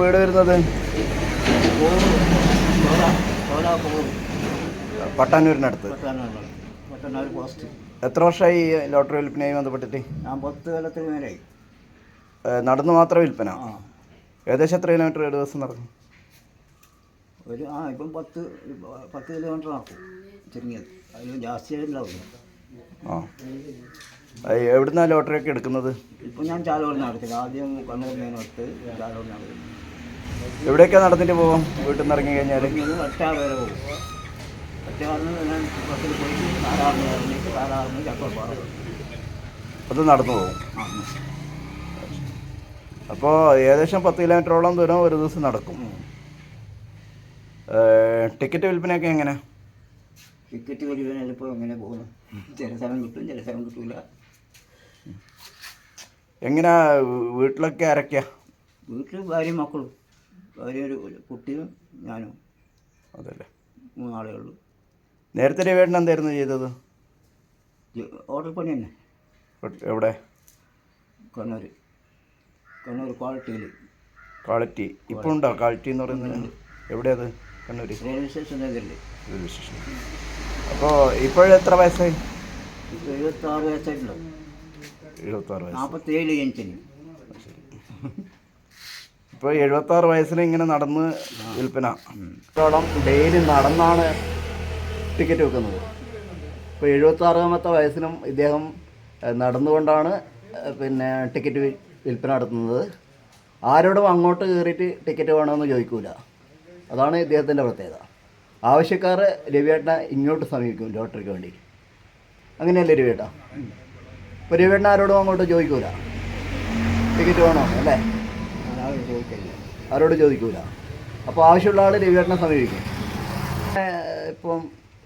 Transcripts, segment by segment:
വീട് വരുന്നത്? പട്ടാനൂരിനടുത്ത്. എത്ര വർഷമായി ലോട്ടറി വിൽപ്പനയായി ബന്ധപ്പെട്ടിട്ട്? ഞാൻ പത്ത് കൊല്ലത്തിന് മേലായി. ഏ, നടന്നു മാത്രം വിൽപ്പന? ഏകദേശം എത്ര കിലോമീറ്റർ ഒരു ദിവസം നടക്കും ഒരു ആ ഇപ്പം പത്ത് പത്ത് കിലോമീറ്റർ നടക്കും. ചുരുങ്ങിയത്. അതിൽ ജാസ്തി ഉണ്ടാവില്ല ആ. എവിടുന്നാണ് എവിടുന്നാ ലോട്ടറി ഒക്കെ എടുക്കുന്നത്? ഇപ്പം ഞാൻ ചാലോടിനടുത്ത് ആദ്യം കണ്ണൂർ മേനോട്ട് ചാലോട് നടത്തി എവിടെയൊക്കെ നടന്നിട്ട് പോകും? വീട്ടിൽ നിന്ന് ഇറങ്ങി കഴിഞ്ഞാൽ ഒറ്റ വരെ പോകും അത് നടന്നു പോകും. അപ്പോ അപ്പോൾ ഏകദേശം പത്ത് കിലോമീറ്ററോളം ദൂരം ഒരു ദിവസം നടക്കും. ടിക്കറ്റ് വിൽപ്പനയൊക്കെ എങ്ങനെ? ടിക്കറ്റ് വിൽപ്പന ഇപ്പോൾ എങ്ങനെ പോകുന്നു. ചില സ്ഥലം കിട്ടും ചില സ്ഥലം കിട്ടില്ല എങ്ങനെ വീട്ടിലൊക്കെ ആരൊക്കെയാ? വീട്ടിൽ ഭാര്യയും മക്കളും. ഒരു കുട്ടിയും ഞാനും അതല്ലേ. മൂന്നാളേ ഉള്ളൂ. നേരത്തെ രവേട്ടൻ എന്തായിരുന്നു ചെയ്തത്? ഓർഡർ പണി തന്നെ. എവിടെ? കണ്ണൂർ കണ്ണൂർ ക്വാളിറ്റിയിൽ. ക്വാളിറ്റി. ഇപ്പോൾ ഉണ്ടോ? ക്വാളിറ്റി എന്ന് പറയുന്നത്? എവിടെയത് Kannur railway station railway station. അപ്പോൾ ഇപ്പോഴെത്ര വയസ്സായി? എഴുപത്താറ് വയസ്സായിട്ടുണ്ടോ എഴുപത്താറ് വയസ്സ്. നാൽപ്പത്തേഴ് ജനിച്ചിന് ഇപ്പോൾ എഴുപത്താറ് വയസ്സിൽ ഇങ്ങനെ നടന്ന് വിൽപ്പന. ഡെയിലി നടന്നാണ് ടിക്കറ്റ് വെക്കുന്നത്. ഇപ്പോൾ എഴുപത്താറാമത്തെ വയസ്സിലും ഇദ്ദേഹം നടന്നുകൊണ്ടാണ് പിന്നെ ടിക്കറ്റ് വിൽപ്പന നടത്തുന്നത്. ആരോടും അങ്ങോട്ട് കയറിയിട്ട് ടിക്കറ്റ് വേണമെന്ന് ചോദിക്കൂല. അതാണ് ഇദ്ദേഹത്തിന്റെ പ്രത്യേകത. ആവശ്യക്കാർ രവിയേട്ടനെ ഇങ്ങോട്ട് സമീപിക്കും ലോട്ടറിക്ക് വേണ്ടി. അങ്ങനെയല്ലേ രവിയേട്ട? ഇപ്പോൾ രവിയേട്ടൻ ആരോടും അങ്ങോട്ട് ചോദിക്കൂല. ടിക്കറ്റ് വേണോ? അല്ലേ? ആരോട് ചോദിക്കൂല. അപ്പോൾ ആവശ്യമുള്ള ആൾ രവിയേട്ടനെ സമീപിക്കും. ഇപ്പം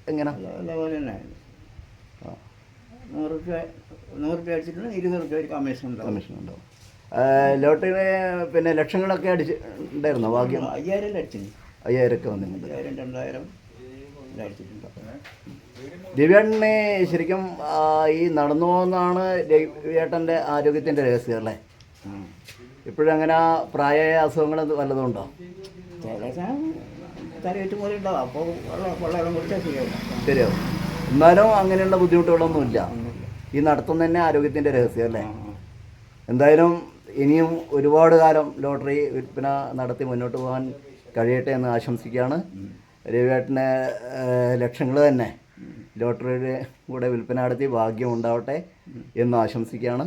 എങ്ങനെ? അതുപോലെ തന്നെ. ആ, നൂറ് രൂപ നൂറ് രൂപ അടിച്ചിട്ടുണ്ടെങ്കിൽ ഇരുപത് രൂപ ഒരു കമ്മീഷൻ ഉണ്ടാവും. കമ്മീഷൻ ഉണ്ടാവും. ലോട്ടറി പിന്നെ ലക്ഷങ്ങളൊക്കെ അടിച്ച് ഉണ്ടായിരുന്നോ ഭാഗ്യം? അയ്യായിരം അല്ലേ അടിച്ചിന് അയ്യായിരമൊക്കെ വന്നിട്ടുണ്ട്. അയ്യായിരം രണ്ടായിരം ദിവ്യേട്ടനെ ശരിക്കും ഈ നടന്നു പോകുന്നതാണ് രവിയേട്ടന്റെ ആരോഗ്യത്തിന്റെ രഹസ്യം അല്ലേ. ഇപ്പോഴും അങ്ങനെ പ്രായമായ അസുഖങ്ങൾ വല്ലതും ഉണ്ടോ പോലെ ഉണ്ടാവും. അപ്പോൾ വെള്ളം വെള്ളം കുടിച്ചാൽ ശരിയാവും ശരിയാവും. എന്നാലും അങ്ങനെയുള്ള ബുദ്ധിമുട്ടുകളൊന്നുമില്ല. ഈ നടത്തം തന്നെ ആരോഗ്യത്തിന്റെ രഹസ്യം അല്ലേ? എന്തായാലും ഇനിയും ഒരുപാട് കാലം ലോട്ടറി വിൽപ്പന നടത്തി മുന്നോട്ട് പോകാൻ കഴിയട്ടെ എന്ന് ആശംസിക്കുകയാണ്. രവിയേട്ടന് ലക്ഷങ്ങൾ തന്നെ ലോട്ടറിയുടെ കൂടെ വിൽപ്പന നടത്തി ഭാഗ്യം ഉണ്ടാവട്ടെ എന്ന് ആശംസിക്കുകയാണ്.